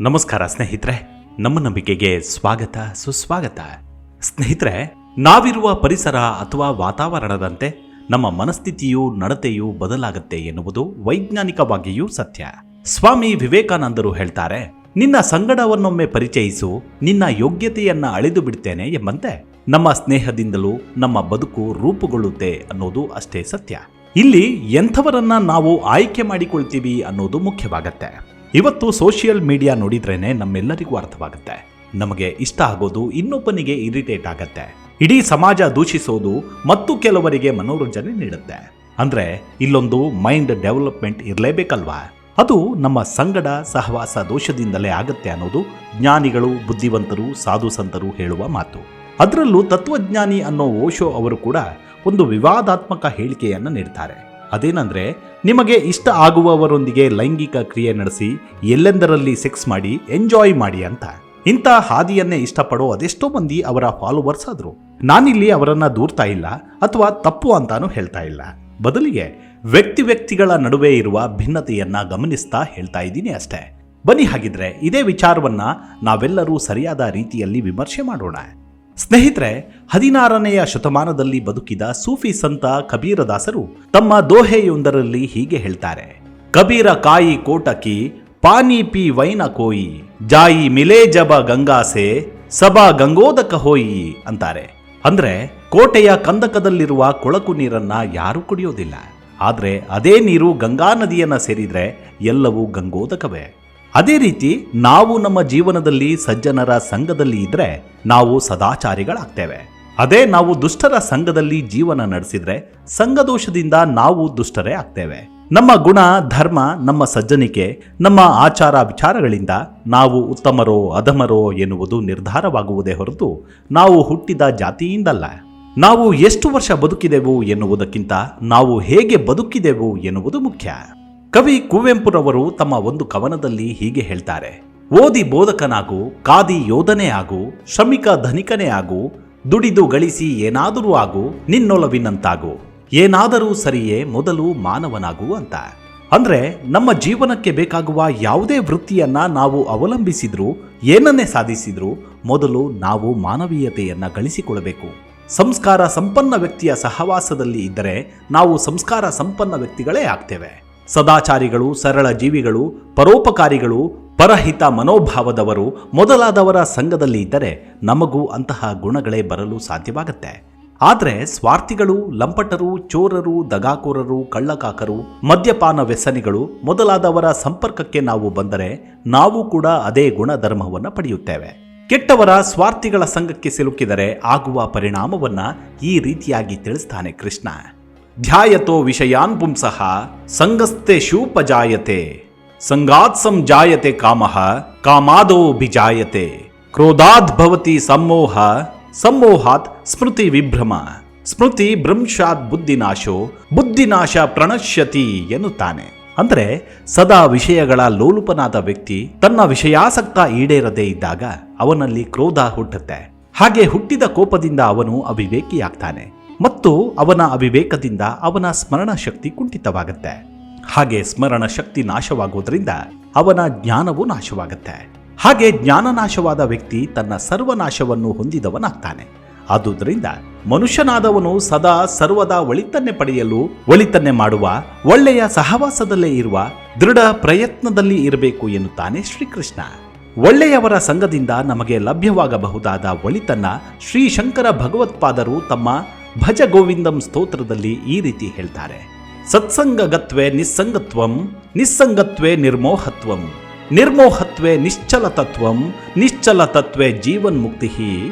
ನಮಸ್ಕಾರ ಸ್ನೇಹಿತರೆ, ನಮ್ಮ ನಂಬಿಕೆಗೆ ಸ್ವಾಗತ, ಸುಸ್ವಾಗತ. ಸ್ನೇಹಿತರೆ, ನಾವಿರುವ ಪರಿಸರ ಅಥವಾ ವಾತಾವರಣದಂತೆ ನಮ್ಮ ಮನಸ್ಥಿತಿಯು, ನಡತೆಯು ಬದಲಾಗುತ್ತೆ ಎನ್ನುವುದು ವೈಜ್ಞಾನಿಕವಾಗಿಯೂ ಸತ್ಯ. ಸ್ವಾಮಿ ವಿವೇಕಾನಂದರು ಹೇಳ್ತಾರೆ, ನಿನ್ನ ಸಂಗಡವನ್ನೊಮ್ಮೆ ಪರಿಚಯಿಸು, ನಿನ್ನ ಯೋಗ್ಯತೆಯನ್ನ ಅಳೆದು ಬಿಡ್ತೇನೆ ಎಂಬಂತೆ. ನಮ್ಮ ಸ್ನೇಹದಿಂದಲೂ ನಮ್ಮ ಬದುಕು ರೂಪುಗೊಳ್ಳುತ್ತೆ ಅನ್ನೋದು ಅಷ್ಟೇ ಸತ್ಯ. ಇಲ್ಲಿ ಎಂಥವರನ್ನ ನಾವು ಆಯ್ಕೆ ಮಾಡಿಕೊಳ್ತೀವಿ ಅನ್ನೋದು ಮುಖ್ಯವಾಗತ್ತೆ. ಇವತ್ತು ಸೋಷಿಯಲ್ ಮೀಡಿಯಾ ನೋಡಿದ್ರೇನೆ ನಮ್ಮೆಲ್ಲರಿಗೂ ಅರ್ಥವಾಗುತ್ತೆ. ನಮಗೆ ಇಷ್ಟ ಆಗೋದು ಇನ್ನೊಬ್ಬನಿಗೆ ಇರಿಟೇಟ್ ಆಗತ್ತೆ. ಇಡೀ ಸಮಾಜ ದೂಷಿಸೋದು ಮತ್ತು ಕೆಲವರಿಗೆ ಮನೋರಂಜನೆ ನೀಡುತ್ತೆ. ಅಂದ್ರೆ ಇಲ್ಲೊಂದು ಮೈಂಡ್ ಡೆವಲಪ್ಮೆಂಟ್ ಇರಲೇಬೇಕಲ್ವಾ? ಅದು ನಮ್ಮ ಸಂಗಡ ಸಹವಾಸ ದೋಷದಿಂದಲೇ ಆಗತ್ತೆ ಅನ್ನೋದು ಜ್ಞಾನಿಗಳು, ಬುದ್ಧಿವಂತರು ಸಾಧು ಸಂತರು ಹೇಳುವ ಮಾತು. ಅದರಲ್ಲೂ ತತ್ವಜ್ಞಾನಿ ಅನ್ನೋ ಓಶೋ ಅವರು ಕೂಡ ಒಂದು ವಿವಾದಾತ್ಮಕ ಹೇಳಿಕೆಯನ್ನು ನೀಡ್ತಾರೆ. ಅದೇನಂದ್ರೆ, ನಿಮಗೆ ಇಷ್ಟ ಆಗುವವರೊಂದಿಗೆ ಲೈಂಗಿಕ ಕ್ರಿಯೆ ನಡೆಸಿ, ಎಲ್ಲೆಂದರಲ್ಲಿ ಸೆಕ್ಸ್ ಮಾಡಿ ಎಂಜಾಯ್ ಮಾಡಿ ಅಂತ. ಇಂಥ ಹಾದಿಯನ್ನೇ ಇಷ್ಟಪಡೋ ಅದೆಷ್ಟೋ ಮಂದಿ ಅವರ ಫಾಲೋವರ್ಸ್ ಆದ್ರು. ನಾನಿಲ್ಲಿ ಅವರನ್ನ ದೂರ್ತಾ ಇಲ್ಲ, ಅಥವಾ ತಪ್ಪು ಅಂತಾನೂ ಹೇಳ್ತಾ ಇಲ್ಲ. ಬದಲಿಗೆ, ವ್ಯಕ್ತಿ ವ್ಯಕ್ತಿಗಳ ನಡುವೆ ಇರುವ ಭಿನ್ನತೆಯನ್ನ ಗಮನಿಸ್ತಾ ಹೇಳ್ತಾ ಇದ್ದೀನಿ ಅಷ್ಟೇ. ಬನ್ನಿ ಹಾಗಿದ್ರೆ, ಇದೇ ವಿಚಾರವನ್ನ ನಾವೆಲ್ಲರೂ ಸರಿಯಾದ ರೀತಿಯಲ್ಲಿ ವಿಮರ್ಶೆ ಮಾಡೋಣ. ಸ್ನೇಹಿತರೆ, ಹದಿನಾರನೆಯ ಶತಮಾನದಲ್ಲಿ ಬದುಕಿದ ಸೂಫಿ ಸಂತ ಕಬೀರದಾಸರು ತಮ್ಮ ದೋಹೆಯೊಂದರಲ್ಲಿ ಹೀಗೆ ಹೇಳ್ತಾರೆ. ಕಬೀರ ಕಾಯಿ ಕೋಟಕಿ, ಪಾನಿ ಪಿ ವೈನ ಕೋಯಿ, ಜಾಯಿ ಮಿಲೇ ಜಬ ಗಂಗಾಸೆ ಸಬಾ ಗಂಗೋದಕ ಹೋಯಿ ಅಂತಾರೆ. ಅಂದ್ರೆ ಕೋಟೆಯ ಕಂದಕದಲ್ಲಿರುವ ಕೊಳಕು ನೀರನ್ನ ಯಾರೂ ಕುಡಿಯೋದಿಲ್ಲ. ಆದ್ರೆ ಅದೇ ನೀರು ಗಂಗಾ ನದಿಯನ್ನ ಸೇರಿದ್ರೆ ಎಲ್ಲವೂ ಗಂಗೋದಕವೇ. ಅದೇ ರೀತಿ ನಾವು ನಮ್ಮ ಜೀವನದಲ್ಲಿ ಸಜ್ಜನರ ಸಂಘದಲ್ಲಿ ಇದ್ರೆ ನಾವು ಸದಾಚಾರಿಗಳಾಗ್ತೇವೆ. ಅದೇ ನಾವು ದುಷ್ಟರ ಸಂಘದಲ್ಲಿ ಜೀವನ ನಡೆಸಿದ್ರೆ ಸಂಘದೋಷದಿಂದ ನಾವು ದುಷ್ಟರೇ ಆಗ್ತೇವೆ. ನಮ್ಮ ಗುಣ, ಧರ್ಮ, ನಮ್ಮ ಸಜ್ಜನಿಕೆ, ನಮ್ಮ ಆಚಾರ ವಿಚಾರಗಳಿಂದ ನಾವು ಉತ್ತಮರೋ, ಅಧಮರೋ ಎನ್ನುವುದು ನಿರ್ಧಾರವಾಗುವುದೇ ಹೊರತು ನಾವು ಹುಟ್ಟಿದ ಜಾತಿಯಿಂದಲ್ಲ. ನಾವು ಎಷ್ಟು ವರ್ಷ ಬದುಕಿದೆವು ಎನ್ನುವುದಕ್ಕಿಂತ ನಾವು ಹೇಗೆ ಬದುಕಿದೆವು ಎನ್ನುವುದು ಮುಖ್ಯ. ಕವಿ ಕುವೆಂಪುರವರು ತಮ್ಮ ಒಂದು ಕವನದಲ್ಲಿ ಹೀಗೆ ಹೇಳ್ತಾರೆ. ಓದಿ ಬೋಧಕನಾಗು, ಕಾದಿ ಯೋಧನೇ ಆಗು, ಶ್ರಮಿಕ ಧನಿಕನೇ ಆಗು, ದುಡಿದು ಗಳಿಸಿ ಏನಾದರೂ ಆಗು, ನಿನ್ನೊಲವಿನಂತಾಗು. ಏನಾದರೂ ಸರಿಯೇ ಮೊದಲು ಮಾನವನಾಗು ಅಂತ. ಅಂದ್ರೆ ನಮ್ಮ ಜೀವನಕ್ಕೆ ಬೇಕಾಗುವ ಯಾವುದೇ ವೃತ್ತಿಯನ್ನ ನಾವು ಅವಲಂಬಿಸಿದ್ರು, ಏನನ್ನೇ ಸಾಧಿಸಿದ್ರು, ಮೊದಲು ನಾವು ಮಾನವೀಯತೆಯನ್ನ ಗಳಿಸಿಕೊಳ್ಳಬೇಕು. ಸಂಸ್ಕಾರ ಸಂಪನ್ನ ವ್ಯಕ್ತಿಯ ಸಹವಾಸದಲ್ಲಿ ಇದ್ದರೆ ನಾವು ಸಂಸ್ಕಾರ ಸಂಪನ್ನ ವ್ಯಕ್ತಿಗಳೇ ಆಗ್ತೇವೆ. ಸದಾಚಾರಿಗಳು, ಸರಳ ಜೀವಿಗಳು, ಪರೋಪಕಾರಿಗಳು ಪರಹಿತ ಮನೋಭಾವದವರು ಮೊದಲಾದವರ ಸಂಘದಲ್ಲಿ ಇದ್ದರೆ ನಮಗೂ ಅಂತಹ ಗುಣಗಳೇ ಬರಲು ಸಾಧ್ಯವಾಗುತ್ತೆ. ಆದರೆ ಸ್ವಾರ್ಥಿಗಳು, ಲಂಪಟರು, ಚೋರರು, ದಗಾಕೋರರು, ಕಳ್ಳಕಾಕರು, ಮದ್ಯಪಾನ ವ್ಯಸನಿಗಳು ಮೊದಲಾದವರ ಸಂಪರ್ಕಕ್ಕೆ ನಾವು ಬಂದರೆ ನಾವು ಕೂಡ ಅದೇ ಗುಣಧರ್ಮವನ್ನು ಪಡೆಯುತ್ತೇವೆ. ಕೆಟ್ಟವರ ಸ್ವಾರ್ಥಿಗಳ ಸಂಘಕ್ಕೆ ಸಿಲುಕಿದರೆ ಆಗುವ ಪರಿಣಾಮವನ್ನ ಈ ರೀತಿಯಾಗಿ ತಿಳಿಸ್ತಾನೆ ಕೃಷ್ಣ. ಧ್ಯಾಯತೋ ವಿಷಯಾನ್ ಪುಂಸಃ ಸಂಗಸ್ತೆ ಶೂಪಜಾಯತೆ ಸಂಗಾತ್ ಸಂಜಾಯತೆ ಕಾಮಃ, ಕಾಮಾದೋ ಬಿಜಾಯತೆ ಕ್ರೋಧಾತ್ ಭವತಿ ಸಮ್ಮೋಹ, ಸಮ್ಮೋಹಾತ್ ಸ್ಮೃತಿ ವಿಭ್ರಮ, ಸ್ಮೃತಿ ಭ್ರಂಶಾತ್ ಬುದ್ಧಿನಾಶೋ, ಬುದ್ಧಿನಾಶ ಪ್ರಣಶ್ಯತಿ ಎನ್ನುತ್ತಾನೆ. ಅಂದರೆ ಸದಾ ವಿಷಯಗಳ ಲೋಲುಪನಾದ ವ್ಯಕ್ತಿ ತನ್ನ ವಿಷಯಾಸಕ್ತ ಈಡೇರದೇ ಇದ್ದಾಗ ಅವನಲ್ಲಿ ಕ್ರೋಧ ಹುಟ್ಟುತ್ತೆ. ಹಾಗೆ ಹುಟ್ಟಿದ ಕೋಪದಿಂದ ಅವನು ಅವಿವೇಕಿಯಾಗ್ತಾನೆ. ಮತ್ತು ಅವನ ಅವಿವೇಕದಿಂದ ಅವನ ಸ್ಮರಣ ಶಕ್ತಿ ಕುಂಠಿತವಾಗುತ್ತೆ. ಹಾಗೆ ಸ್ಮರಣ ಶಕ್ತಿ ನಾಶವಾಗುವುದರಿಂದ ಅವನ ಜ್ಞಾನವೂ ನಾಶವಾಗುತ್ತೆ. ಹಾಗೆ ಜ್ಞಾನ ನಾಶವಾದ ವ್ಯಕ್ತಿ ತನ್ನ ಸರ್ವನಾಶವನ್ನು ಹೊಂದಿದವನಾಗ್ತಾನೆ. ಆದುದರಿಂದ ಮನುಷ್ಯನಾದವನು ಸದಾ ಸರ್ವದಾ ಒಳಿತನ್ನೇ ಪಡೆಯಲು, ಒಳಿತನ್ನೇ ಮಾಡುವ, ಒಳ್ಳೆಯ ಸಹವಾಸದಲ್ಲೇ ಇರುವ, ದೃಢ ಪ್ರಯತ್ನದಲ್ಲಿ ಇರಬೇಕು ಎನ್ನುತ್ತಾನೆ ಶ್ರೀಕೃಷ್ಣ. ಒಳ್ಳೆಯವರ ಸಂಘದಿಂದ ನಮಗೆ ಲಭ್ಯವಾಗಬಹುದಾದ ಒಳಿತನ್ನ ಶ್ರೀ ಶಂಕರ ಭಗವತ್ಪಾದರು ತಮ್ಮ ಭಜ ಗೋವಿಂದಂ ಸ್ತೋತ್ರದಲ್ಲಿ ಈ ರೀತಿ ಹೇಳ್ತಾರೆ. ಸತ್ಸಂಗಗತ್ವೆ ನಿಸ್ಸಂಗತ್ವಂ, ನಿಸ್ಸಂಗತ್ವೇ ನಿರ್ಮೋಹತ್ವಂ. ನಿರ್ಮೋಹತ್ವೇ ನಿಶ್ಚಲ ತತ್ವಂ ನಿಶ್ಚಲ ತತ್ವೆ ಜೀವನ್ಮುಕ್ತಿ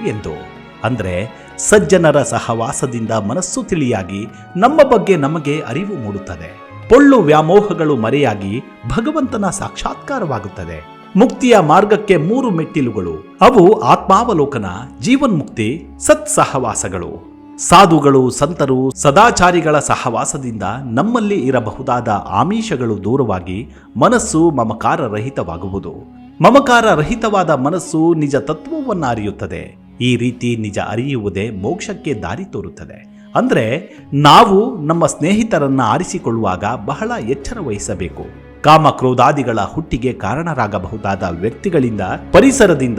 ಎಂದು. ಅಂದರೆ ಸಜ್ಜನರ ಸಹವಾಸದಿಂದ ಮನಸ್ಸು ತಿಳಿಯಾಗಿ ನಮ್ಮ ಬಗ್ಗೆ ನಮಗೆ ಅರಿವು ಮೂಡುತ್ತದೆ. ಪೊಳ್ಳು ವ್ಯಾಮೋಹಗಳು ಮರೆಯಾಗಿ ಭಗವಂತನ ಸಾಕ್ಷಾತ್ಕಾರವಾಗುತ್ತದೆ. ಮುಕ್ತಿಯ ಮಾರ್ಗಕ್ಕೆ ಮೂರು ಮೆಟ್ಟಿಲುಗಳು. ಅವು ಆತ್ಮಾವಲೋಕನ, ಜೀವನ್ಮುಕ್ತಿ, ಸತ್ಸಹವಾಸಗಳು. ಸಾಧುಗಳು, ಸಂತರು, ಸದಾಚಾರಿಗಳ ಸಹವಾಸದಿಂದ ನಮ್ಮಲ್ಲಿ ಇರಬಹುದಾದ ಆಮಿಷಗಳು ದೂರವಾಗಿ ಮನಸ್ಸು ಮಮಕಾರ ರಹಿತವಾಗುವುದು ಮಮಕಾರ ರಹಿತವಾದ ಮನಸ್ಸು ನಿಜ ತತ್ವವನ್ನು ಅರಿಯುತ್ತದೆ ಈ ರೀತಿ ನಿಜ ಅರಿಯುವುದೇ ಮೋಕ್ಷಕ್ಕೆ ದಾರಿ ತೋರುತ್ತದೆ. ಅಂದ್ರೆ ನಾವು ನಮ್ಮ ಸ್ನೇಹಿತರನ್ನ ಆರಿಸಿಕೊಳ್ಳುವಾಗ ಬಹಳ ಎಚ್ಚರ ವಹಿಸಬೇಕು. ಕಾಮ ಕ್ರೋಧಾದಿಗಳ ಹುಟ್ಟಿಗೆ ಕಾರಣರಾಗಬಹುದಾದ ವ್ಯಕ್ತಿಗಳಿಂದ, ಪರಿಸರದಿಂದ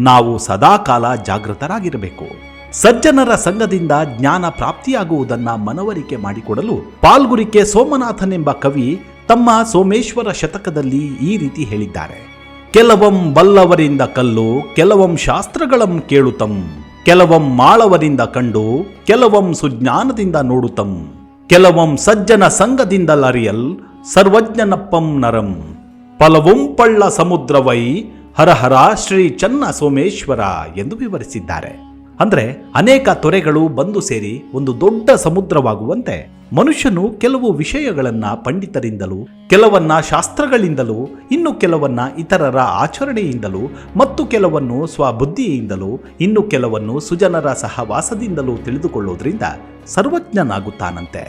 ನಾವು ಸದಾಕಾಲ ಜಾಗೃತರಾಗಿರಬೇಕು. ಸಜ್ಜನರ ಸಂಘದಿಂದ ಜ್ಞಾನ ಪ್ರಾಪ್ತಿಯಾಗುವುದನ್ನ ಮನವರಿಕೆ ಮಾಡಿಕೊಡಲು ಪಾಲ್ಗುರಿಕೆ ಸೋಮನಾಥನೆಂಬ ಕವಿ ತಮ್ಮ ಸೋಮೇಶ್ವರ ಶತಕದಲ್ಲಿ ಈ ರೀತಿ ಹೇಳಿದ್ದಾರೆ. ಕೆಲವಂ ಬಲ್ಲವರಿಂದ ಕಲ್ಲು, ಕೆಲವಂ ಶಾಸ್ತ್ರಗಳಂ ಕೇಳುತ್ತಂ ಕೆಲವಂ ಮಾಳವರಿಂದ ಕಂಡು, ಕೆಲವಂ ಸುಜ್ಞಾನದಿಂದ ನೋಡುತ್ತಂ ಕೆಲವಂ ಸಜ್ಜನ ಸಂಘದಿಂದಲರಿಯಲ್ ಸರ್ವಜ್ಞನಪ್ಪಂ ನರಂ. ಪಲವಂ ಪಳ್ಳ ಸಮುದ್ರವೈ, ಹರಹರ ಶ್ರೀ ಚನ್ನ ಸೋಮೇಶ್ವರ ಎಂದು ವಿವರಿಸಿದ್ದಾರೆ. ಅಂದ್ರೆ ಅನೇಕ ತೊರೆಗಳು ಬಂದು ಸೇರಿ ಒಂದು ದೊಡ್ಡ ಸಮುದ್ರವಾಗುವಂತೆ. ಮನುಷ್ಯನು ಕೆಲವು ವಿಷಯಗಳನ್ನು ಪಂಡಿತರಿಂದಲೂ, ಕೆಲವನ್ನ ಶಾಸ್ತ್ರಗಳಿಂದಲೂ, ಇನ್ನು ಕೆಲವನ್ನ ಇತರರ ಆಚರಣೆಯಿಂದಲೂ, ಮತ್ತು ಕೆಲವನ್ನು ಸ್ವಬುದ್ಧಿಯಿಂದಲೂ, ಇನ್ನು ಕೆಲವನ್ನು ಸುಜನರ ಸಹವಾಸದಿಂದಲೂ ತಿಳಿದುಕೊಳ್ಳೋದ್ರಿಂದ ಸರ್ವಜ್ಞನಾಗುತ್ತಾನಂತೆ.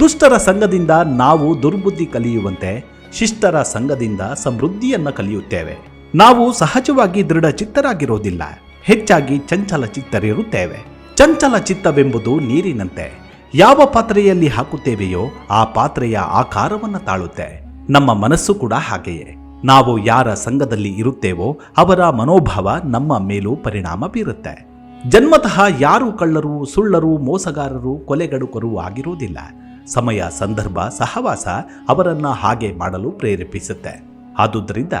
ದುಷ್ಟರ ಸಂಘದಿಂದ ನಾವು ದುರ್ಬುದ್ಧಿ ಕಲಿಯುವಂತೆ, ಶಿಷ್ಟರ ಸಂಘದಿಂದ ಸಮೃದ್ಧಿಯನ್ನು ಕಲಿಯುತ್ತೇವೆ. ನಾವು ಸಹಜವಾಗಿ ದೃಢ ಚಿತ್ತರಾಗಿರೋದಿಲ್ಲ ಹೆಚ್ಚಾಗಿ ಚಂಚಲ ಚಿತ್ತರಿರುತ್ತೇವೆ. ಚಂಚಲ ಚಿತ್ತವೆಂಬುದು ನೀರಿನಂತೆ. ಯಾವ ಪಾತ್ರೆಯಲ್ಲಿ ಹಾಕುತ್ತೇವೆಯೋ ಆ ಪಾತ್ರೆಯ ಆಕಾರವನ್ನು ತಾಳುತ್ತೆ. ನಮ್ಮ ಮನಸ್ಸು ಕೂಡ ಹಾಗೆಯೇ. ನಾವು ಯಾರ ಸಂಘದಲ್ಲಿ ಇರುತ್ತೇವೋ ಅವರ ಮನೋಭಾವ ನಮ್ಮ ಮೇಲೂ ಪರಿಣಾಮ ಬೀರುತ್ತೆ. ಜನ್ಮತಃ ಯಾರು ಕಳ್ಳರು, ಸುಳ್ಳರು, ಮೋಸಗಾರರು ಕೊಲೆಗಡುಕರು ಆಗಿರುವುದಿಲ್ಲ. ಸಮಯ, ಸಂದರ್ಭ, ಸಹವಾಸ ಅವರನ್ನ ಹಾಗೆ ಮಾಡಲು ಪ್ರೇರೇಪಿಸುತ್ತೆ. ಆದುದರಿಂದ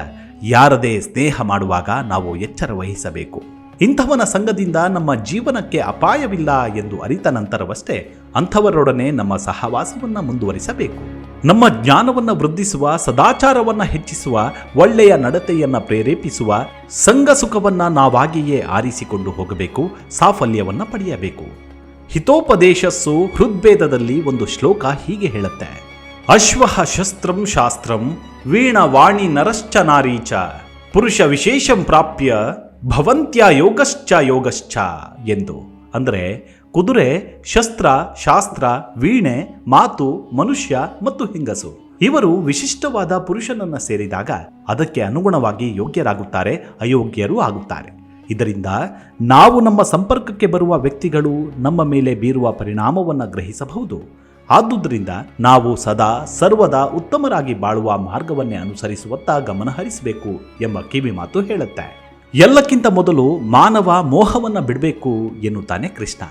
ಯಾರದೇ ಸ್ನೇಹ ಮಾಡುವಾಗ ನಾವು ಎಚ್ಚರ ವಹಿಸಬೇಕು. ಇಂಥವನ ಸಂಘದಿಂದ ನಮ್ಮ ಜೀವನಕ್ಕೆ ಅಪಾಯವಿಲ್ಲ ಎಂದು ಅರಿತ ನಂತರವಷ್ಟೇ ಅಂಥವರೊಡನೆ ನಮ್ಮ ಸಹವಾಸವನ್ನು ಮುಂದುವರಿಸಬೇಕು. ನಮ್ಮ ಜ್ಞಾನವನ್ನು ವೃದ್ಧಿಸುವ, ಸದಾಚಾರವನ್ನು ಹೆಚ್ಚಿಸುವ, ಒಳ್ಳೆಯ ನಡತೆಯನ್ನು ಪ್ರೇರೇಪಿಸುವ, ಸಂಘ ಸುಖವನ್ನು ನಾವಾಗಿಯೇ ಆರಿಸಿಕೊಂಡು ಹೋಗಬೇಕು, ಸಾಫಲ್ಯವನ್ನು ಪಡೆಯಬೇಕು. ಹಿತೋಪದೇಶಸ್ಸು ಹೃದ್ಭೇದದಲ್ಲಿ ಒಂದು ಶ್ಲೋಕ ಹೀಗೆ ಹೇಳುತ್ತೆ. ಅಶ್ವಃ ಶಸ್ತ್ರಂ ಶಾಸ್ತ್ರಂ ವೀಣ ವಾಣಿ ನರಶ್ಚ ನಾರೀಚ. ಪುರುಷ ವಿಶೇಷಂ ಪ್ರಾಪ್ಯ ಭವಂತ್ಯ ಯೋಗಶ್ಚ ಯೋಗಶ್ಚ ಎಂದು. ಅಂದರೆ ಕುದುರೆ, ಶಸ್ತ್ರ, ಶಾಸ್ತ್ರ, ವೀಣೆ, ಮಾತು, ಮನುಷ್ಯ ಮತ್ತು ಹಿಂಗಸು. ಇವರು ವಿಶಿಷ್ಟವಾದ ಪುರುಷನನ್ನ ಸೇರಿದಾಗ ಅದಕ್ಕೆ ಅನುಗುಣವಾಗಿ ಯೋಗ್ಯರಾಗುತ್ತಾರೆ, ಅಯೋಗ್ಯರೂ ಆಗುತ್ತಾರೆ. ಇದರಿಂದ ನಾವು ನಮ್ಮ ಸಂಪರ್ಕಕ್ಕೆ ಬರುವ ವ್ಯಕ್ತಿಗಳು ನಮ್ಮ ಮೇಲೆ ಬೀರುವ ಪರಿಣಾಮವನ್ನು ಗ್ರಹಿಸಬಹುದು. ಆದುದರಿಂದ ನಾವು ಸದಾ ಸರ್ವದಾ ಉತ್ತಮರಾಗಿ ಬಾಳುವ ಮಾರ್ಗವನ್ನೇ ಅನುಸರಿಸುವತ್ತ ಗಮನಹರಿಸಬೇಕು ಎಂಬ ಕಿವಿ ಮಾತು ಹೇಳುತ್ತೆ. ಎಲ್ಲಕ್ಕಿಂತ ಮೊದಲು ಮಾನವ ಮೋಹವನ್ನು ಬಿಡಬೇಕು ಎನ್ನುತ್ತಾನೆ ಕೃಷ್ಣ.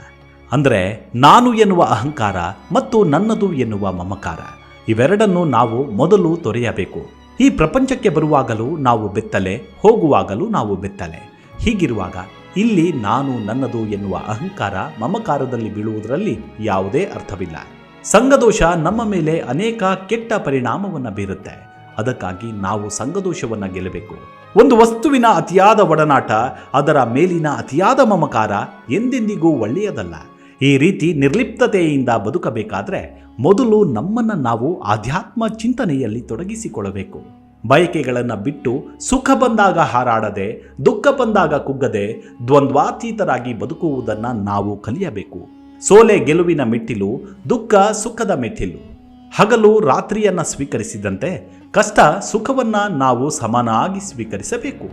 ಅಂದರೆ ನಾನು ಎನ್ನುವ ಅಹಂಕಾರ ಮತ್ತು ನನ್ನದು ಎನ್ನುವ ಮಮಕಾರ, ಇವೆರಡನ್ನು ನಾವು ಮೊದಲು ತೊರೆಯಬೇಕು. ಈ ಪ್ರಪಂಚಕ್ಕೆ ಬರುವಾಗಲೂ ನಾವು ಬೆತ್ತಲೆ, ಹೋಗುವಾಗಲೂ ನಾವು ಬೆತ್ತಲೆ. ಹೀಗಿರುವಾಗ ಇಲ್ಲಿ ನಾನು ನನ್ನದು ಎನ್ನುವ ಅಹಂಕಾರ ಮಮಕಾರದಲ್ಲಿ ಬೀಳುವುದರಲ್ಲಿ ಯಾವುದೇ ಅರ್ಥವಿಲ್ಲ. ಸಂಘದೋಷ ನಮ್ಮ ಮೇಲೆ ಅನೇಕ ಕೆಟ್ಟ ಪರಿಣಾಮವನ್ನು ಬೀರುತ್ತೆ. ಅದಕ್ಕಾಗಿ ನಾವು ಸಂಘದೋಷವನ್ನು ಗೆಲ್ಲಬೇಕು. ಒಂದು ವಸ್ತುವಿನ ಅತಿಯಾದ ಒಡನಾಟ, ಅದರ ಮೇಲಿನ ಅತಿಯಾದ ಮಮಕಾರ ಎಂದೆಂದಿಗೂ ಒಳ್ಳೆಯದಲ್ಲ. ಈ ರೀತಿ ನಿರ್ಲಿಪ್ತತೆಯಿಂದ ಬದುಕಬೇಕಾದರೆ ಮೊದಲು ನಮ್ಮನ್ನು ನಾವು ಆಧ್ಯಾತ್ಮ ಚಿಂತನೆಯಲ್ಲಿ ತೊಡಗಿಸಿಕೊಳ್ಳಬೇಕು. ಬಯಕೆಗಳನ್ನು ಬಿಟ್ಟು ಸುಖ ಬಂದಾಗ ಹಾರಾಡದೆ, ದುಃಖ ಬಂದಾಗ ಕುಗ್ಗದೆ, ದ್ವಂದ್ವಾತೀತರಾಗಿ ಬದುಕುವುದನ್ನು ನಾವು ಕಲಿಯಬೇಕು. ಸೋಲೆ ಗೆಲುವಿನ ಮೆಟ್ಟಿಲು, ದುಃಖ ಸುಖದ ಮೆಟ್ಟಿಲು. ಹಗಲು ರಾತ್ರಿಯನ್ನು ಸ್ವೀಕರಿಸಿದಂತೆ ಕಷ್ಟ ಸುಖವನ್ನ ನಾವು ಸಮನಾಗಿ ಸ್ವೀಕರಿಸಬೇಕು.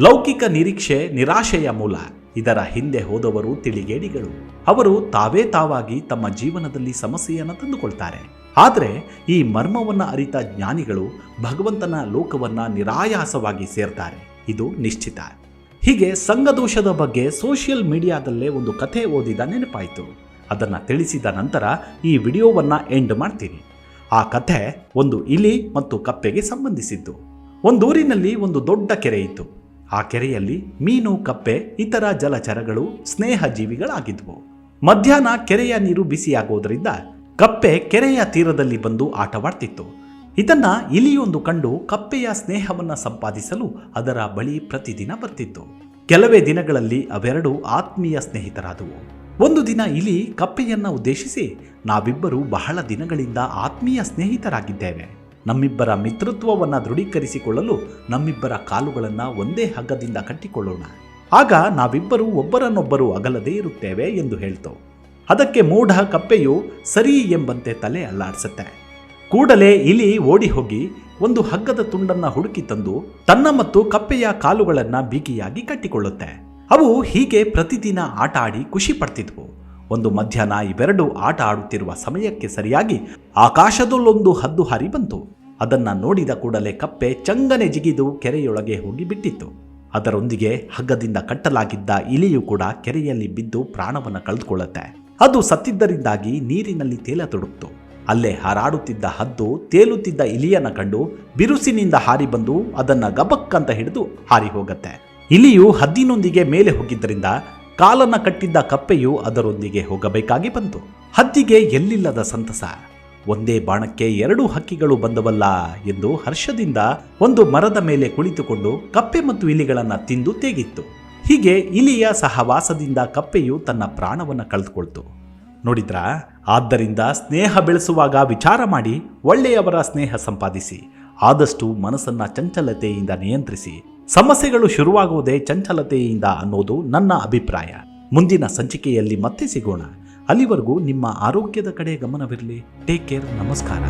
ಲೌಕಿಕ ನಿರೀಕ್ಷೆ ನಿರಾಶೆಯ ಮೂಲ. ಇದರ ಹಿಂದೆ ಹೋದವರು ತಿಳಿಗೇಡಿಗಳು. ಅವರು ತಾವೇ ತಾವಾಗಿ ತಮ್ಮ ಜೀವನದಲ್ಲಿ ಸಮಸ್ಯೆಯನ್ನು ತಂದುಕೊಳ್ತಾರೆ. ಆದರೆ ಈ ಮರ್ಮವನ್ನು ಅರಿತ ಜ್ಞಾನಿಗಳು ಭಗವಂತನ ಲೋಕವನ್ನ ನಿರಾಯಾಸವಾಗಿ ಸೇರ್ತಾರೆ. ಇದು ನಿಶ್ಚಿತ. ಹೀಗೆ ಸಂಘದೋಷದ ಬಗ್ಗೆ ಸೋಷಿಯಲ್ ಮೀಡಿಯಾದಲ್ಲೇ ಒಂದು ಕಥೆ ಓದಿದ ನೆನಪಾಯಿತು. ಅದನ್ನು ತಿಳಿಸಿದ ನಂತರ ಈ ವಿಡಿಯೋವನ್ನು ಎಂಡ್ ಮಾಡ್ತೀನಿ. ಆ ಕಥೆ ಒಂದು ಇಲಿ ಮತ್ತು ಕಪ್ಪೆಗೆ ಸಂಬಂಧಿಸಿದ್ದು. ಒಂದೂರಿನಲ್ಲಿ ಒಂದು ದೊಡ್ಡ ಕೆರೆ ಇತ್ತು. ಆ ಕೆರೆಯಲ್ಲಿ ಮೀನು, ಕಪ್ಪೆ, ಇತರ ಜಲಚರಗಳು ಸ್ನೇಹ ಜೀವಿಗಳಾಗಿದ್ವು ಮಧ್ಯಾಹ್ನ ಕೆರೆಯ ನೀರು ಬಿಸಿಯಾಗೋದ್ರಿಂದ ಕಪ್ಪೆ ಕೆರೆಯ ತೀರದಲ್ಲಿ ಬಂದು ಆಟವಾಡ್ತಿತ್ತು. ಇದನ್ನ ಇಲಿಯೊಂದು ಕಂಡು ಕಪ್ಪೆಯ ಸ್ನೇಹವನ್ನ ಸಂಪಾದಿಸಲು ಅದರ ಬಳಿ ಪ್ರತಿದಿನ ಬರ್ತಿತ್ತು. ಕೆಲವೇ ದಿನಗಳಲ್ಲಿ ಅವೆರಡು ಆತ್ಮೀಯ ಸ್ನೇಹಿತರಾದವು. ಒಂದು ದಿನ ಇಲಿ ಕಪ್ಪೆಯನ್ನ ಉದ್ದೇಶಿಸಿ ನಾವಿಬ್ಬರು ಬಹಳ ದಿನಗಳಿಂದ ಆತ್ಮೀಯ ಸ್ನೇಹಿತರಾಗಿದ್ದೇವೆ. ನಮ್ಮಿಬ್ಬರ ಮಿತ್ರತ್ವವನ್ನು ದೃಢೀಕರಿಸಿಕೊಳ್ಳಲು ನಮ್ಮಿಬ್ಬರ ಕಾಲುಗಳನ್ನು ಒಂದೇ ಹಗ್ಗದಿಂದ ಕಟ್ಟಿಕೊಳ್ಳೋಣ. ಆಗ ನಾವಿಬ್ಬರು ಒಬ್ಬರನ್ನೊಬ್ಬರು ಅಗಲದೇ ಇರುತ್ತೇವೆ ಎಂದು ಹೇಳ್ತು. ಅದಕ್ಕೆ ಮೂಢ ಕಪ್ಪೆಯು ಸರಿ ಎಂಬಂತೆ ತಲೆ ಅಲ್ಲಾಡಿಸುತ್ತೆ. ಕೂಡಲೇ ಇಲಿ ಓಡಿ ಹೋಗಿ ಒಂದು ಹಗ್ಗದ ತುಂಡನ್ನ ಹುಡುಕಿ ತಂದು ತನ್ನ ಮತ್ತು ಕಪ್ಪೆಯ ಕಾಲುಗಳನ್ನು ಬಿಗಿಯಾಗಿ ಕಟ್ಟಿಕೊಳ್ಳುತ್ತೆ. ಅವು ಹೀಗೆ ಪ್ರತಿದಿನ ಆಟ ಆಡಿ ಖುಷಿ ಪಡ್ತಿದ್ವು. ಒಂದು ಮಧ್ಯಾಹ್ನ ಇವೆರಡು ಆಟ ಆಡುತ್ತಿರುವ ಸಮಯಕ್ಕೆ ಸರಿಯಾಗಿ ಆಕಾಶದಲ್ಲೊಂದು ಹದ್ದು ಹಾರಿ ಬಂತು. ಅದನ್ನ ನೋಡಿದ ಕೂಡಲೇ ಕಪ್ಪೆ ಚಂಗನೆ ಜಿಗಿದು ಕೆರೆಯೊಳಗೆ ಹೋಗಿ ಬಿಟ್ಟಿತ್ತು. ಅದರೊಂದಿಗೆ ಹಗ್ಗದಿಂದ ಕಟ್ಟಲಾಗಿದ್ದ ಇಲಿಯು ಕೂಡ ಕೆರೆಯಲ್ಲಿ ಬಿದ್ದು ಪ್ರಾಣವನ್ನು ಕಳೆದುಕೊಳ್ಳುತ್ತೆ. ಅದು ಸತ್ತಿದ್ದರಿಂದಾಗಿ ನೀರಿನಲ್ಲಿ ತೇಲ ತೊಡುತ್ತು ಅಲ್ಲೇ ಹಾರಾಡುತ್ತಿದ್ದ ಹದ್ದು ತೇಲುತ್ತಿದ್ದ ಇಲಿಯನ್ನ ಕಂಡು ಬಿರುಸಿನಿಂದ ಹಾರಿ ಬಂದು ಅದನ್ನ ಗಬಕ್ಕಂತ ಹಿಡಿದು ಹಾರಿ ಹೋಗತ್ತೆ. ಇಲಿಯು ಹದ್ದಿನೊಂದಿಗೆ ಮೇಲೆ ಹೋಗಿದ್ದರಿಂದ ಕಾಲನ್ನ ಕಟ್ಟಿದ್ದ ಕಪ್ಪೆಯು ಅದರೊಂದಿಗೆ ಹೋಗಬೇಕಾಗಿ ಬಂತು. ಹದ್ದಿಗೆ ಎಲ್ಲಿಲ್ಲದ ಸಂತಸ. ಒಂದೇ ಬಾಣಕ್ಕೆ ಎರಡು ಹಕ್ಕಿಗಳು ಬಂದವಲ್ಲ ಎಂದು ಹರ್ಷದಿಂದ ಒಂದು ಮರದ ಮೇಲೆ ಕುಳಿತುಕೊಂಡು ಕಪ್ಪೆ ಮತ್ತು ಇಲಿಗಳನ್ನು ತಿಂದು ತೇಗಿತ್ತು. ಹೀಗೆ ಇಲಿಯ ಸಹವಾಸದಿಂದ ಕಪ್ಪೆಯು ತನ್ನ ಪ್ರಾಣವನ್ನು ಕಳೆದುಕೊಳ್ತು. ನೋಡಿದ್ರ, ಆದ್ದರಿಂದ ಸ್ನೇಹ ಬೆಳೆಸುವಾಗ ವಿಚಾರ ಮಾಡಿ ಒಳ್ಳೆಯವರ ಸ್ನೇಹ ಸಂಪಾದಿಸಿ, ಆದಷ್ಟು ಮನಸ್ಸನ್ನ ಚಂಚಲತೆಯಿಂದ ನಿಯಂತ್ರಿಸಿ ಸಮಸ್ಯೆಗಳು ಶುರುವಾಗುವುದೇ ಚಂಚಲತೆಯಿಂದ ಅನ್ನೋದು ನನ್ನ ಅಭಿಪ್ರಾಯ. ಮುಂದಿನ ಸಂಚಿಕೆಯಲ್ಲಿ ಮತ್ತೆ ಸಿಗೋಣ. ಅಲ್ಲಿವರೆಗೂ ನಿಮ್ಮ ಆರೋಗ್ಯದ ಕಡೆ ಗಮನವಿರಲಿ. ಟೇಕ್ ಕೇರ್ ನಮಸ್ಕಾರ.